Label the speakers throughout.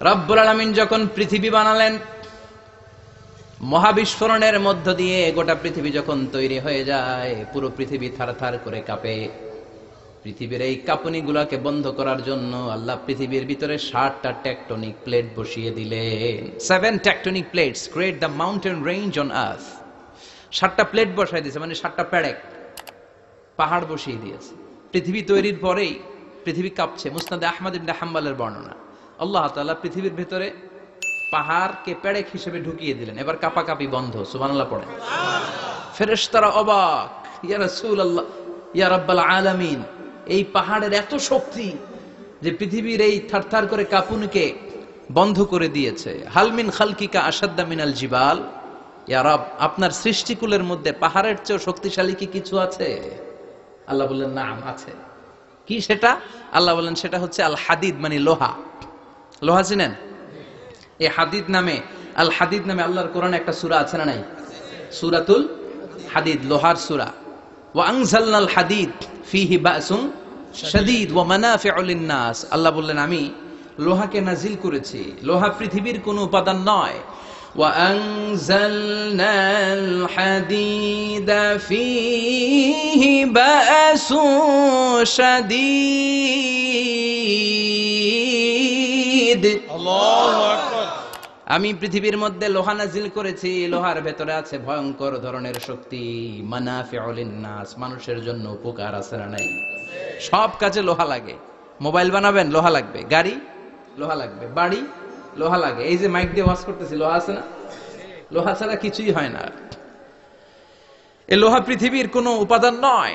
Speaker 1: রব্বুল আলমিন যখন পৃথিবী বানালেন, মহাবিস্ফোরণের মধ্য দিয়ে গোটা পৃথিবী যখন তৈরি হয়ে যায়, পুরো পৃথিবী থার থার করে কাঁপে। পৃথিবীর এই কাঁপুনি গুলাকে বন্ধ করার জন্য আল্লাহ পৃথিবীর ভিতরে ষাটটা টেকটনিক প্লেট বসিয়ে দিলেন। Seven tectonic plates create the mountain range on earth সাতটা প্লেট বসাই দিয়েছে মানে সাতটা প্যাড়েক, পাহাড় বসিয়ে দিয়েছে। পৃথিবী তৈরির পরেই পৃথিবী কাঁপছে। মুসনাদে আহমদ ইবনে হাম্বালের বর্ণনা। আল্লাহ তাআলা পৃথিবীর ভেতরে পাহাড়কে প্যাড়েক হিসেবে ঢুকিয়ে দিলেন। এবার কাপাকাপি বন্ধ, সুবহানাল্লাহ পড়েন। ফেরেশতারা অবাক, ইয়া রাসূলুল্লাহ, ইয়া রাব্বাল আলামিন, এই পাহাড়ের এত শক্তি যে পৃথিবীর এই থারথার করে কাপুনকে বন্ধ করে দিয়েছে। হালমিন খালকিকা আসাদ্দা মিনাল জিবাল? ইয়া রব, আপনার সৃষ্টিকুলের মধ্যে পাহাড়ের চেয়েও শক্তিশালী কি কিছু আছে? আল্লাহ বললেন, নাম আছে। কি সেটা? আল্লাহ বললেন, সেটা হচ্ছে আল হাদিদ মানে লোহা। লোহা চিনেন এই হাদিদ নামে আল হাদিদ নামে আল্লাহর কোরআনে একটা সূরা আছে না নাই সূরাতুল হাদিদ লোহার সূরা ওয়া আনজালনাল হাদিদ ফিহি বাসুন শাদীদ ওয়া মানাফিউ লিন-নাস আল্লাহ বললেন আমি লোহাকে নাজিল করেছি লোহা পৃথিবীর কোনো উপাদান নয় وأنزلنا الحديد فيه بأس شديد আমি পৃথিবীর মধ্যে লোহা নাজিল করেছি লোহার ভেতরে আছে ভয়ঙ্কর ধরনের শক্তি নাস মানুষের জন্য উপকার আছে না নাই? সব কাজে লোহা লাগে। মোবাইল বানাবেন লোহা লাগবে। গাড়ি লোহা লাগবে। বাড়ি লোহা লাগে। এই যে মাইক দিয়ে ওয়াজ করতেছি লোহা আছে না? লোহা ছাড়া কিছুই হয় না। এই লোহা পৃথিবীর কোনো উপাদান নয়।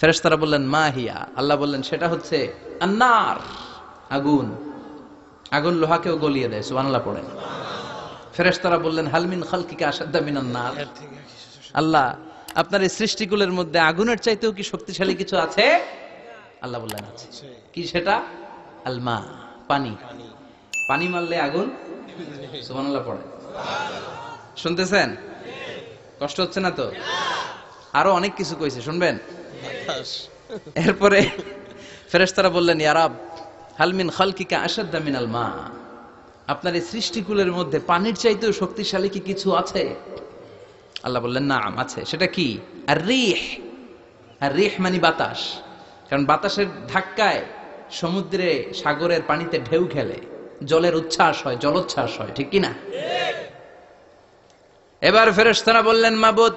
Speaker 1: ফেরেশতারা বললেন, মা হিয়া? আল্লাহ বললেন, সেটা হচ্ছে আন্নার, আগুন। আগুন লোহাকেও গলিয়ে দেয়, সুবহানাল্লাহ পড়েন ফেরেশতারা বললেন হালমিন খালকিকা আসাদ্দা মিনান নার? আল্লাহ, আপনার এই সৃষ্টিকুলের মধ্যে আগুনের চাইতেও কি শক্তিশালী কিছু আছে? আল্লাহ বললেন, আছে। কি সেটা? আলমা পানি। পানি মারলে আগুন সুবহানাল্লাহ পড়ে। শুনতেছেন? কষ্ট হচ্ছে না তো? আরও অনেক কিছু কইছে, শুনবেন? এরপরে ফেরেশতারা বললেন ইয়ারাব হালমিন খালকিকা আসাদ্দা মিনাল মা। আপনার এই সৃষ্টিকুলের মধ্যে পানির চাইতেও শক্তিশালী কি কিছু আছে? আল্লাহ বললেন না আছে। সেটা কি? আর রিহ আর রিহ মানে বাতাস। কারণ বাতাসের ধাক্কায় সমুদ্রে সাগরের পানিতে ঢেউ খেলে। জলের উচ্ছ্বাস হয় জলোচ্ছ্বাস হয় ঠিক কি না? এবার ফেরেশতারা বললেন মাবুদ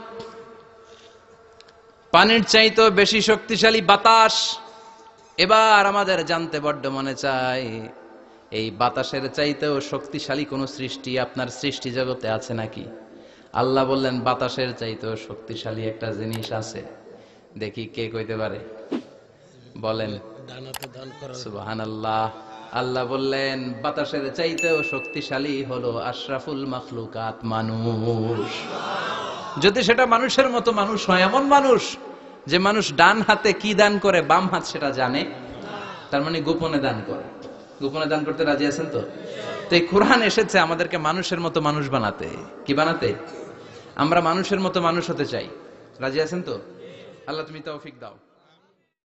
Speaker 1: পানির চাইতেও বেশি শক্তিশালী বাতাস। এবার আমাদের জানতে বড্ড মনে চায় এই বাতাসের চাইতেও শক্তিশালী কোন সৃষ্টি আপনার সৃষ্টি জগতে আছে নাকি? আল্লাহ বললেন বাতাসের চাইতেও শক্তিশালী একটা জিনিস আছে। দেখি কে কইতে পারে। বলেন। সুবাহান আল্লাহ আল্লাহ বললেন বাতাসের চাইতেও শক্তিশালী হলো আশরাফুল মখলুকাত মানুষ। যদি সেটা মানুষের মতো মানুষ হয়, এমন মানুষ যে মানুষ ডান হাতে কি দান করে, বাম হাত সেটা জানে, তার মানে গোপনে দান করে। গোপনে দান করতে রাজি আছেন তো? তো এই কোরআন এসেছে আমাদেরকে মানুষের মতো মানুষ বানাতে। কি বানাতে? আমরা মানুষের মতো মানুষ হতে চাই। রাজি আছেন তো? আল্লাহ তুমি তৌফিক দাও।